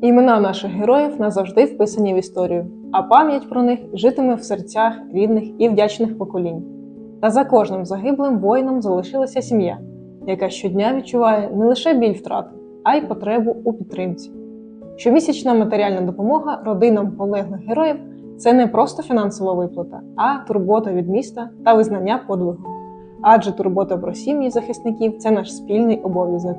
Імена наших героїв назавжди вписані в історію, а пам'ять про них житиме в серцях рідних і вдячних поколінь. Та за кожним загиблим воїном залишилася сім'я, яка щодня відчуває не лише біль втрати, а й потребу у підтримці. Щомісячна матеріальна допомога родинам полеглих героїв це не просто фінансова виплата, а турбота від міста та визнання подвигу. Адже турбота про сім'ї захисників це наш спільний обов'язок.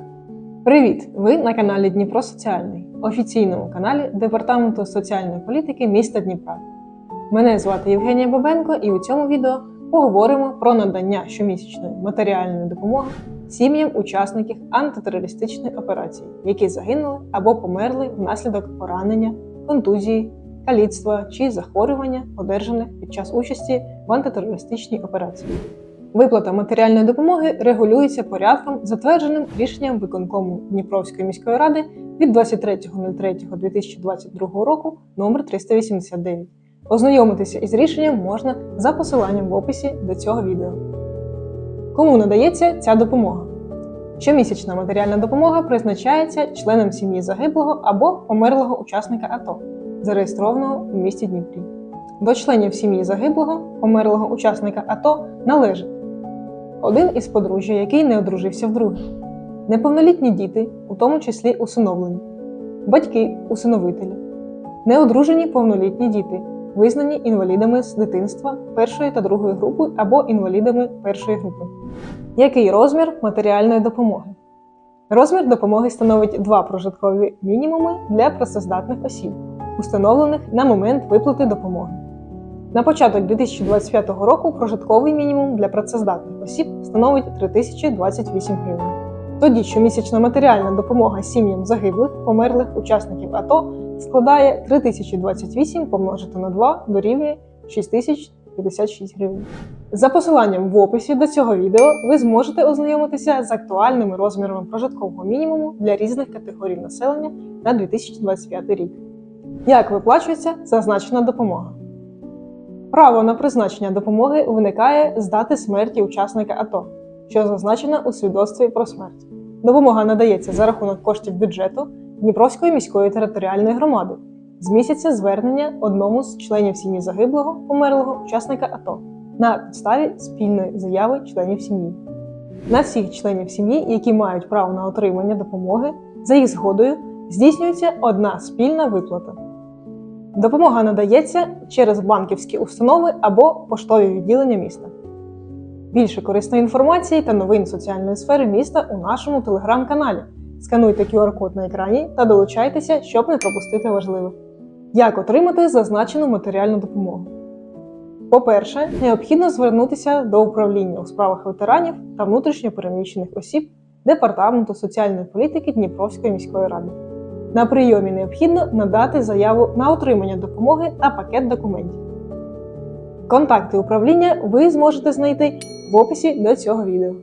Привіт! Ви на каналі Дніпро Соціальний, офіційному каналі Департаменту соціальної політики міста Дніпра. Мене звати Євгенія Бабенко, і у цьому відео поговоримо про надання щомісячної матеріальної допомоги сім'ям учасників антитерористичної операції, які загинули або померли внаслідок поранення, контузії, каліцтва чи захворювання, одержаних під час участі в антитерористичній операції. Виплата матеріальної допомоги регулюється порядком, затвердженим рішенням виконкому Дніпровської міської ради від 23.03.2022 року номер 389. Ознайомитися із рішенням можна за посиланням в описі до цього відео. Кому надається ця допомога? Щомісячна матеріальна допомога призначається членам сім'ї загиблого або померлого учасника АТО, зареєстрованого у місті Дніпрі. До членів сім'ї загиблого, померлого учасника АТО належить один із подружжя, який не одружився вдруге, неповнолітні діти, у тому числі усиновлені, батьки усиновителі, неодружені повнолітні діти, визнані інвалідами з дитинства першої та другої групи або інвалідами першої групи. Який розмір матеріальної допомоги? Розмір допомоги становить два прожиткові мінімуми для працездатних осіб, установлених на момент виплати допомоги. На початок 2025 року прожитковий мінімум для працездатних осіб становить 3028 гривень. Тоді щомісячна матеріальна допомога сім'ям загиблих, померлих учасників АТО складає 3028 помножити на 2 дорівнює 6056 гривень. За посиланням в описі до цього відео ви зможете ознайомитися з актуальними розмірами прожиткового мінімуму для різних категорій населення на 2025 рік. Як виплачується зазначена допомога? Право на призначення допомоги виникає з дати смерті учасника АТО, що зазначено у свідоцтві про смерть. Допомога надається за рахунок коштів бюджету Дніпровської міської територіальної громади з місяця звернення одному з членів сім'ї загиблого померлого учасника АТО на підставі спільної заяви членів сім'ї. На всіх членів сім'ї, які мають право на отримання допомоги, за їх згодою здійснюється одна спільна виплата. Допомога надається через банківські установи або поштові відділення міста. Більше корисної інформації та новин соціальної сфери міста у нашому телеграм-каналі. Скануйте QR-код на екрані та долучайтеся, щоб не пропустити важливе. Як отримати зазначену матеріальну допомогу? По-перше, необхідно звернутися до управління у справах ветеранів та внутрішньо переміщених осіб Департаменту соціальної політики Дніпровської міської ради. На прийомі необхідно надати заяву на отримання допомоги та пакет документів. Контакти управління ви зможете знайти в описі до цього відео.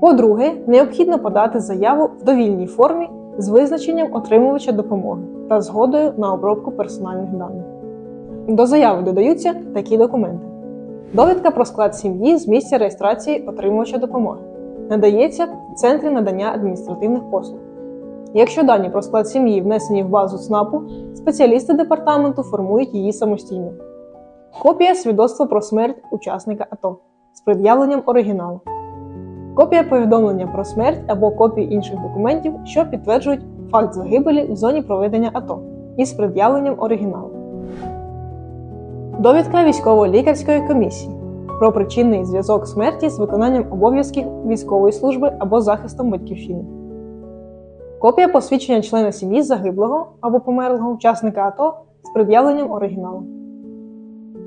По-друге, необхідно подати заяву в довільній формі з визначенням отримувача допомоги та згодою на обробку персональних даних. До заяви додаються такі документи: довідка про склад сім'ї з місця реєстрації отримувача допомоги. Надається в центрі надання адміністративних послуг. Якщо дані про склад сім'ї внесені в базу ЦНАПу, спеціалісти департаменту формують її самостійно. Копія свідоцтва про смерть учасника АТО з пред'явленням оригіналу. Копія повідомлення про смерть або копії інших документів, що підтверджують факт загибелі в зоні проведення АТО із пред'явленням оригіналу. Довідка військово-лікарської комісії про причинний зв'язок смерті з виконанням обов'язків військової служби або захистом батьківщини. Копія посвідчення члена сім'ї загиблого або померлого учасника АТО з пред'явленням оригіналу.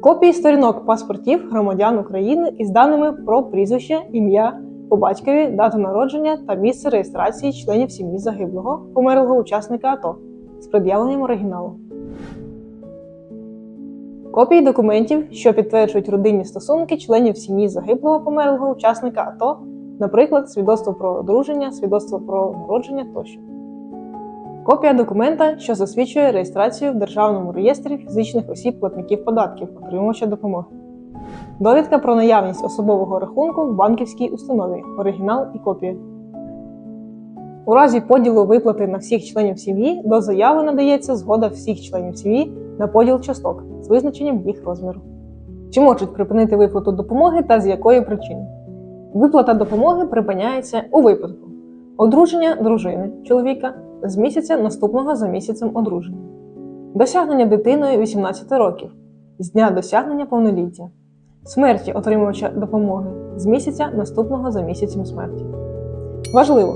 Копії сторінок паспортів громадян України із даними про прізвище, ім'я, по батькові, дату народження та місце реєстрації членів сім'ї загиблого, померлого учасника АТО з пред'явленням оригіналу. Копії документів, що підтверджують родинні стосунки членів сім'ї загиблого померлого учасника АТО, наприклад, свідоцтво про одруження, свідоцтво про народження тощо. Копія документа, що засвідчує реєстрацію в Державному реєстрі фізичних осіб платників податків, отримувача допомоги. довідка про наявність особового рахунку в банківській установі, оригінал і копія. У разі поділу виплати на всіх членів сім'ї до заяви надається згода всіх членів сім'ї на поділ часток з визначенням їх розміру. Чи можуть припинити виплату допомоги та з якої причини? Виплата допомоги припиняється у випадку одруження дружини чоловіка з місяця наступного за місяцем одруження, досягнення дитиною 18 років з дня досягнення повноліття, смерті отримувача допомоги з місяця наступного за місяцем смерті. Важливо!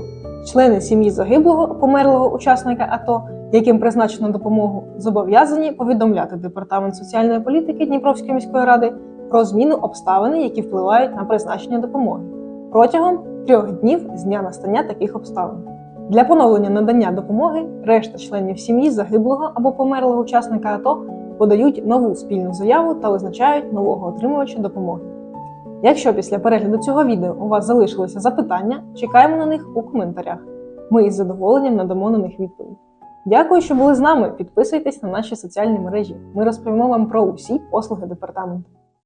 Члени сім'ї загиблого померлого учасника АТО, яким призначено допомогу, зобов'язані повідомляти Департамент соціальної політики Дніпровської міської ради про зміну обставин, які впливають на призначення допомоги протягом трьох днів з дня настання таких обставин. Для поновлення надання допомоги решта членів сім'ї загиблого або померлого учасника АТО подають нову спільну заяву та визначають нового отримувача допомоги. Якщо після перегляду цього відео у вас залишилися запитання, чекаємо на них у коментарях. Ми із задоволенням надамо на них відповідь. Дякую, що були з нами. Підписуйтесь на наші соціальні мережі. Ми розповімо вам про усі послуги департаменту.